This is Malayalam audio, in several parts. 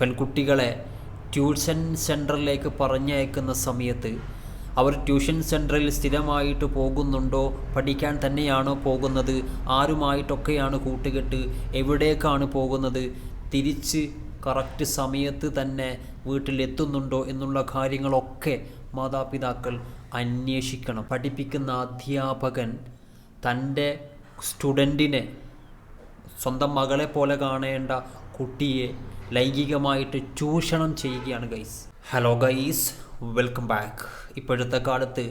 പെൺകുട്ടികളെ ട്യൂഷൻ സെന്ററിലേക്ക് പറഞ്ഞയക്കുന്ന സമയത്ത് അവർ ട്യൂഷൻ സെന്ററിൽ സ്ഥിരമായിട്ട് പോകുന്നുണ്ടോ? പഠിക്കാൻ തന്നെയാണോ പോകുന്നത്? ആരുമായിട്ടൊക്കെയാണ് കൂട്ടുകെട്ട്? എവിടേക്കാണ് പോകുന്നത്? തിരിച്ച് കറക്റ്റ് സമയത്ത് തന്നെ വീട്ടിലെത്തുന്നുണ്ടോ എന്നുള്ള കാര്യങ്ങളൊക്കെ മാതാപിതാക്കൾ അന്വേഷിക്കണം. പഠിപ്പിക്കുന്ന അധ്യാപകൻ തന്റെ സ്റ്റുഡന്റിനെ സ്വന്തം മകളെ പോലെ കാണേണ്ട കുട്ടിയെ ലൈംഗികമായിട്ട് ചൂഷണം ചെയ്യുകയാണ് guys. Hello guys welcome back ഇപ്പോഴത്തെ കാലത്ത്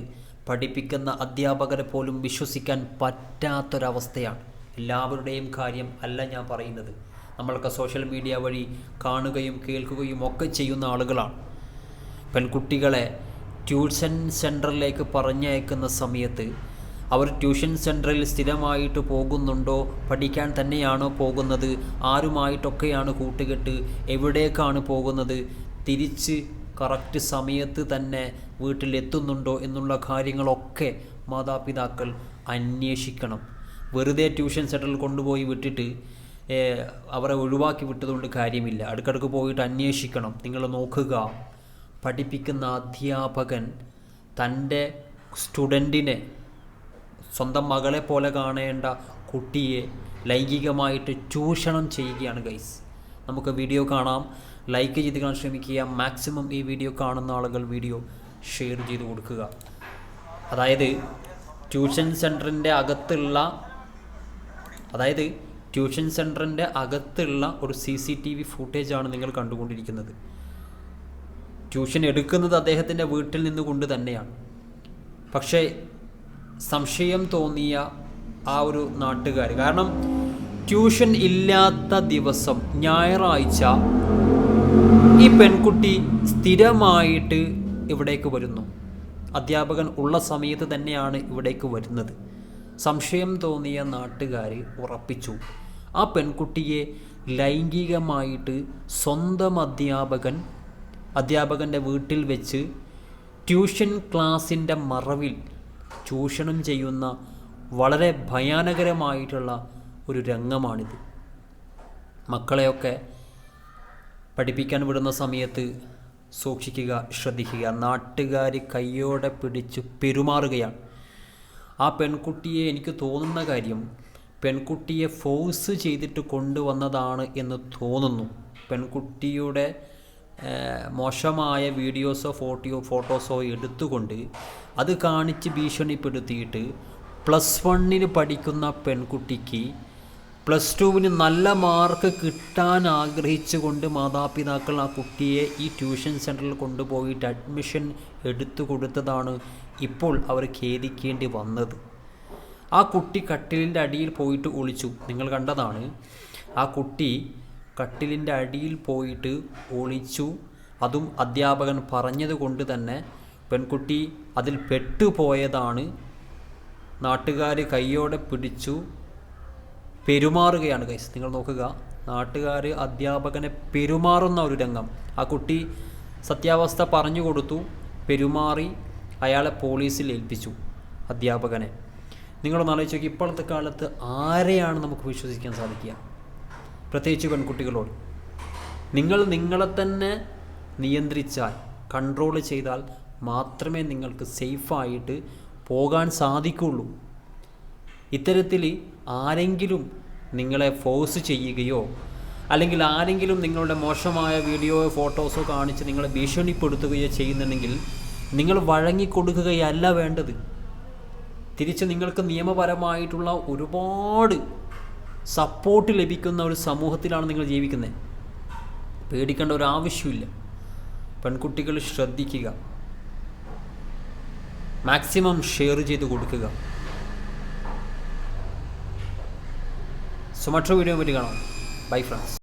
പഠിപ്പിക്കുന്ന അധ്യാപകരെ പോലും വിശ്വസിക്കാൻ പറ്റാത്തൊരവസ്ഥയാണ്. എല്ലാവരുടെയും കാര്യം അല്ല ഞാൻ പറയുന്നത്. നമ്മളൊക്കെ സോഷ്യൽ മീഡിയ വഴി കാണുകയും കേൾക്കുകയും ഒക്കെ ചെയ്യുന്ന ആളുകളാണ്. പെൺകുട്ടികളെ ട്യൂഷൻ സെന്ററിലേക്ക് പറഞ്ഞയക്കുന്ന സമയത്ത് അവർ ട്യൂഷൻ സെന്ററിൽ സ്ഥിരമായിട്ട് പോകുന്നുണ്ടോ? പഠിക്കാൻ തന്നെയാണോ പോകുന്നത്? ആരുമായിട്ടൊക്കെയാണ് കൂട്ടുകെട്ട്? എവിടേക്കാണ് പോകുന്നത്? തിരിച്ച് കറക്റ്റ് സമയത്ത് തന്നെ വീട്ടിലെത്തുന്നുണ്ടോ എന്നുള്ള കാര്യങ്ങളൊക്കെ മാതാപിതാക്കൾ അന്വേഷിക്കണം. വെറുതെ ട്യൂഷൻ സെന്ററിൽ കൊണ്ടുപോയി വിട്ടിട്ട് അവരെ ഒഴിവാക്കി വിട്ടതുകൊണ്ട് കാര്യമില്ല. അടുക്കടുക്ക് പോയിട്ട് അന്വേഷിക്കണം. നിങ്ങൾ നോക്കുക. പഠിപ്പിക്കുന്ന അധ്യാപകൻ തന്റെ സ്റ്റുഡന്റിനെ സ്വന്തം മകളെ പോലെ കാണേണ്ട കുട്ടിയെ ലൈംഗികമായിട്ട് ചൂഷണം ചെയ്യുകയാണ് ഗൈസ് നമുക്ക് വീഡിയോ കാണാം. ലൈക്ക് ചെയ്ത് കാണാൻ ശ്രമിക്കുക. മാക്സിമം ഈ വീഡിയോ കാണുന്ന ആളുകൾ വീഡിയോ ഷെയർ ചെയ്ത് കൊടുക്കുക. അതായത് ട്യൂഷൻ സെന്ററിന്റെ അകത്തുള്ള അതായത് ട്യൂഷൻ സെന്ററിന്റെ അകത്തുള്ള ഒരു സി സി ടി വി ഫുട്ടേജാണ് നിങ്ങൾ കണ്ടുകൊണ്ടിരിക്കുന്നത്. ട്യൂഷൻ എടുക്കുന്നത് അദ്ദേഹത്തിന്റെ വീട്ടിൽ നിന്നുകൊണ്ട് തന്നെയാണ്. പക്ഷേ സംശയം തോന്നിയ ആ ഒരു നാട്ടുകാർ. കാരണം ട്യൂഷൻ ഇല്ലാത്ത ദിവസം ഞായറാഴ്ച ഈ പെൺകുട്ടി സ്ഥിരമായിട്ട് ഇവിടേക്ക് വരുന്നു. അധ്യാപകൻ ഉള്ള സമയത്ത് തന്നെയാണ് ഇവിടേക്ക് വരുന്നത്. സംശയം തോന്നിയ നാട്ടുകാർ ഉറപ്പിച്ചു. ആ പെൺകുട്ടിയെ ലൈംഗികമായിട്ട് സ്വന്തം അധ്യാപകൻ അധ്യാപകന്റെ വീട്ടിൽ വെച്ച് ട്യൂഷൻ ക്ലാസിന്റെ മറവിൽ ചൂഷണം ചെയ്യുന്ന വളരെ ഭയാനകരമായിട്ടുള്ള ഒരു രംഗമാണിത്. മക്കളെയൊക്കെ പഠിപ്പിക്കാൻ വിടുന്ന സമയത്ത് സൂക്ഷിക്കുക ശ്രദ്ധിക്കുക. നാട്ടുകാർ കയ്യോടെ പിടിച്ച് പെരുമാറുകയാണ്. ആ പെൺകുട്ടിയെ എനിക്ക് തോന്നുന്ന കാര്യം പെൺകുട്ടിയെ ഫോഴ്സ് ചെയ്തിട്ട് കൊണ്ടുവന്നതാണ് എന്ന് തോന്നുന്നു. പെൺകുട്ടിയുടെ മോശമായ വീഡിയോസോ ഫോട്ടോ ഫോട്ടോസോ എടുത്തുകൊണ്ട് അത് കാണിച്ച് ഭീഷണിപ്പെടുത്തിയിട്ട് പ്ലസ് വണ്ണിന് പഠിക്കുന്ന പെൺകുട്ടിക്ക് പ്ലസ് ടുവിന് നല്ല മാർക്ക് കിട്ടാൻ ആഗ്രഹിച്ചുകൊണ്ട് മാതാപിതാക്കൾ ആ കുട്ടിയെ ഈ ട്യൂഷൻ സെന്ററിൽ കൊണ്ടുപോയിട്ട് അഡ്മിഷൻ എടുത്തു കൊടുത്തതാണ് ഇപ്പോൾ അവർ ഖേദിക്കേണ്ടി വന്നത്. ആ കുട്ടി കട്ടിലിന്റെ അടിയിൽ പോയിട്ട് ഒളിച്ചു. നിങ്ങൾ കണ്ടതാണ്. ആ കുട്ടി കട്ടിലിന്റെ അടിയിൽ പോയിട്ട് ഒളിച്ചു. അതും അധ്യാപകൻ പറഞ്ഞതുകൊണ്ട് തന്നെ പെൺകുട്ടി അതിൽ പെട്ടുപോയതാണ്. നാട്ടുകാർ കൈയോടെ പിടിച്ചു. പെരുമാറുകയാണ് കൈസ് നിങ്ങൾ നോക്കുക. നാട്ടുകാർ അധ്യാപകനെ പെരുമാറുന്ന ഒരു രംഗം. ആ കുട്ടി സത്യാവസ്ഥ പറഞ്ഞു കൊടുത്തു. പെരുമാറി അയാളെ പോലീസിൽ ഏൽപ്പിച്ചു അധ്യാപകനെ. നിങ്ങളൊന്ന് ആലോചിച്ച് നോക്കി. ഇപ്പോഴത്തെ കാലത്ത് ആരെയാണ് നമുക്ക് വിശ്വസിക്കാൻ സാധിക്കുക? പ്രത്യേകിച്ച് പെൺകുട്ടികളോട്. നിങ്ങൾ നിങ്ങളെ തന്നെ നിയന്ത്രിച്ചാൽ കൺട്രോൾ ചെയ്താൽ മാത്രമേ നിങ്ങൾക്ക് സേഫായിട്ട് പോകാൻ സാധിക്കുള്ളൂ. ഇത്തരത്തിൽ ആരെങ്കിലും നിങ്ങളെ ഫോഴ്സ് ചെയ്യുകയോ അല്ലെങ്കിൽ ആരെങ്കിലും നിങ്ങളുടെ മോശമായ വീഡിയോയോ ഫോട്ടോസോ കാണിച്ച് നിങ്ങളെ ഭീഷണിപ്പെടുത്തുകയോ ചെയ്യുന്നുണ്ടെങ്കിൽ നിങ്ങൾ വഴങ്ങിക്കൊടുക്കുകയല്ല വേണ്ടത്. തിരിച്ച് നിങ്ങൾക്ക് നിയമപരമായിട്ടുള്ള ഒരുപാട് സപ്പോർട്ട് ലഭിക്കുന്ന ഒരു സമൂഹത്തിലാണ് നിങ്ങൾ ജീവിക്കുന്നത് പേടിക്കേണ്ട ഒരു ആവശ്യമില്ല. പെൺകുട്ടികൾ ശ്രദ്ധിക്കുക. മാക്സിമം ഷെയർ ചെയ്ത് കൊടുക്കുക. സോ മറ്റൊരു വീഡിയോ പറ്റി കാണാം. Bye friends